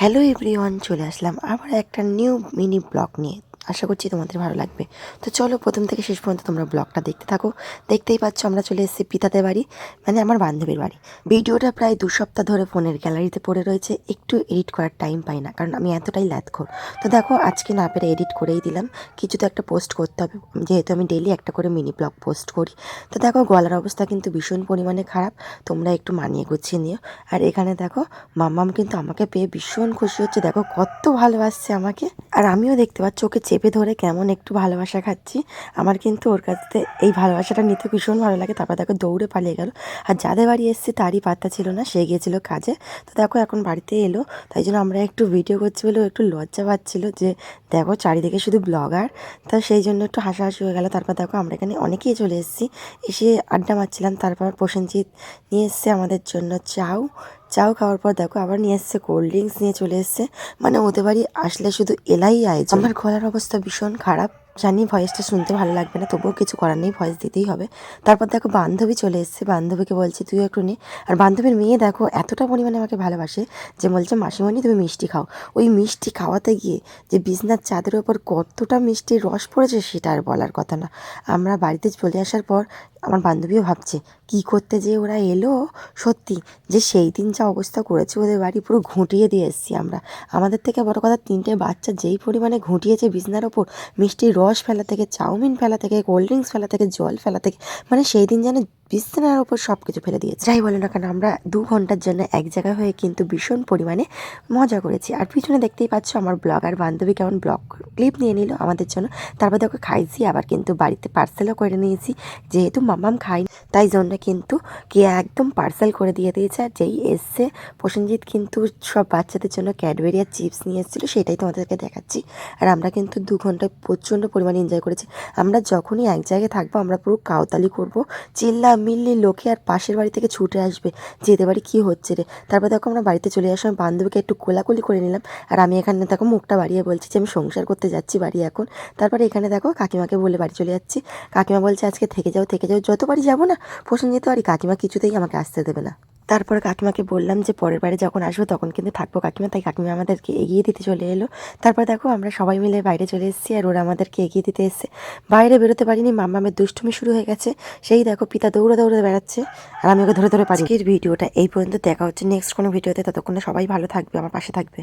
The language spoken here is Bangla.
হ্যালো এভরিওয়ান চলে আসলাম আবার একটা নিউ মিনি ব্লগ নিয়ে। আশা করছি তোমাদের ভালো লাগবে। তো চলো প্রথম থেকে শেষ পর্যন্ত তোমরা ব্লগটা দেখতে থাকো। দেখতেই পাচ্ছ আমরা চলে এসেছি পিতাদের বাড়ি মানে আমার বান্ধবীর বাড়ি। ভিডিওটা প্রায় দু সপ্তাহ ধরে ফোনের গ্যালারিতে পড়ে রয়েছে, একটু এডিট করার টাইম পাই না, কারণ আমি এতটাই ল্যাথখোর তো দেখো, আজকে না পেরে এডিট করেই দিলাম, কিছু তো একটা পোস্ট করতে হবে, যেহেতু আমি ডেলি একটা করে মিনি ব্লগ পোস্ট করি। তো দেখো, গলার অবস্থা কিন্তু ভীষণ পরিমাণে খারাপ, তোমরা একটু মানিয়ে গুছিয়ে নিও। আর এখানে দেখো, মাম্মাম কিন্তু আমাকে পেয়ে ভীষণ খুশি হচ্ছে, দেখো কত ভালোবাসছে আমাকে। আর আমিও দেখতে পাচ্ছি, ওকে চেপে ধরে কেমন একটু ভালোবাসা খাচ্ছি, আমার কিন্তু ওর কাছে এই ভালোবাসাটা নিতে ভীষণ ভালো লাগে। তারপর দেখো দৌড়ে পালিয়ে গেল। আর যাদের বাড়ি এসেছি তারই পাত্তা ছিল না, সে গিয়েছিল কাজে। তো দেখো এখন বাড়িতে এলো, তাই জন্য আমরা একটু ভিডিও করছি বলে একটু লজ্জা পাচ্ছিলো যে দেখো চারিদিকে শুধু ব্লগার তা সেই জন্য একটু হাসাহাসি হয়ে গেল। তারপর দেখো আমরা এখানে অনেকেই চলে এসেছি। এসে আড্ডা মারছিলাম, তারপর প্রসেনজিৎ নিয়ে এসছে আমাদের জন্য চাউ চাও খাওয়ার পর দেখো আবার নিয়ে এসছে কোল্ড ড্রিঙ্কস নিয়ে চলে এসছে। মানে ওদের বাড়ি আসলে শুধু এলাই আয়োজন আমার গলার অবস্থা ভীষণ খারাপ। জানি ভয়েসটা শুনতে ভালো লাগবে না, তবুও কিছু করার নেই, ভয়েস দিতেই হবে। তারপর দেখো বান্ধবী চলে এসছে, বান্ধবীকে বলছি তুই একটু নে। আর বান্ধবীর মেয়ে দেখো এতটা পরিমাণে আমাকে ভালোবাসে যে বলছে, মাসিমণি, তুমি মিষ্টি খাও। ওই মিষ্টি খাওয়াতে গিয়ে যে বিছনার চাঁদের ওপর কতটা মিষ্টির রস পড়েছে সেটা আর বলার কথা না। আমরা বাড়িতে চলে আসার পর আমার বান্ধবীও ভাবছে, কি করতে যে ওরা এলো? সত্যি যে সেই দিন যা অবস্থা করেছে, ওদের বাড়ি পুরো ঘুঁটিয়ে দিয়ে এসেছি আমরা। আমাদের থেকে বড় কথা, তিনটে বাচ্চা যেই পরিমাণে ঘুঁটিয়েছে বিছনার ওপর মিষ্টির রস ফেলা থেকে, চাউমিন ফেলা থেকে, কোল্ড ড্রিঙ্কস ফেলা থেকে, জল ফেলা থেকে মানে সেই দিন যেন বিছানার ওপর সব কিছু ফেলে দিয়েছে। যাই বলে না কেন, আমরা দু ঘণ্টার জন্য এক জায়গায় হয়ে কিন্তু ভীষণ পরিমাণে মজা করেছি। আর পিছনে দেখতেই পাচ্ছ আমার ব্লগার বান্ধবী কেমন ব্লগ ক্লিপ নিয়ে নিল আমাদের জন্য। তারপর দেখো খাইছি, আবার কিন্তু বাড়িতে পার্সেলও করে নিয়েছি। যেহেতু মামাম খাই তাই জন্য কিন্তু কে একদম পার্সেল করে দিয়ে দিয়েছে। আর যেই এসছে, প্রসেনজিৎ কিন্তু সব বাচ্চাদের জন্য ক্যাডবেরি আর চিপস নিয়ে এসেছিল, সেটাই তোমাদেরকে দেখাচ্ছি। আর আমরা কিন্তু দু ঘন্টায় প্রচণ্ড পরিমাণে এনজয় করেছি। আমরা যখনই এক জায়গায় থাকব, আমরা পুরো কাউতালি করব চিল্লা মিল্লি লোকে আর পাশের বাড়ি থেকে ছুটে আসবে। যে এদের বাড়ি কী হচ্ছে রে? তারপর দেখো আমরা বাড়িতে চলে আসার সময় বান্ধবীকে একটু কোলাকুলি করে নিলাম। আর আমি এখানে দেখো মুখটা বাড়িয়ে বলছি যে, আমি সংসার করতে যাচ্ছি বাড়ি এখন। তারপরে এখানে দেখো কাকিমাকে বলে বাড়ি চলে যাচ্ছি। কাকিমা বলছে, আজকে থেকে যাও থেকে যাও, যত বাড়ি যাব না। পোষণ যেতে পারি কাকিমা কিছুতেই আমাকে আসতে দেবে না। তারপর কাকিমাকে বললাম যে পরের বারে যখন আসব তখন কিন্তু থাকব কাকিমা। তাই কাকিমা আমাদেরকে এগিয়ে দিতে চলে এলো। তারপর দেখো আমরা সবাই মিলে বাইরে চলে এসেছি আর ওরা আমাদেরকে এগিয়ে দিতে এসছে। বাইরে বেরোতে পারিনি মাম্মামের দুষ্টুমি শুরু হয়ে গেছে। সেই দেখো পিতা দৌড়ে দৌড়ে বেড়াচ্ছে আর আমি ওকে ধরে ধরে পারি। ভিডিওটা এই পর্যন্ত। দেখা হচ্ছে নেক্সট কোনো ভিডিওতে। ততক্ষণে সবাই ভালো থাকবে, আমার পাশে থাকবে।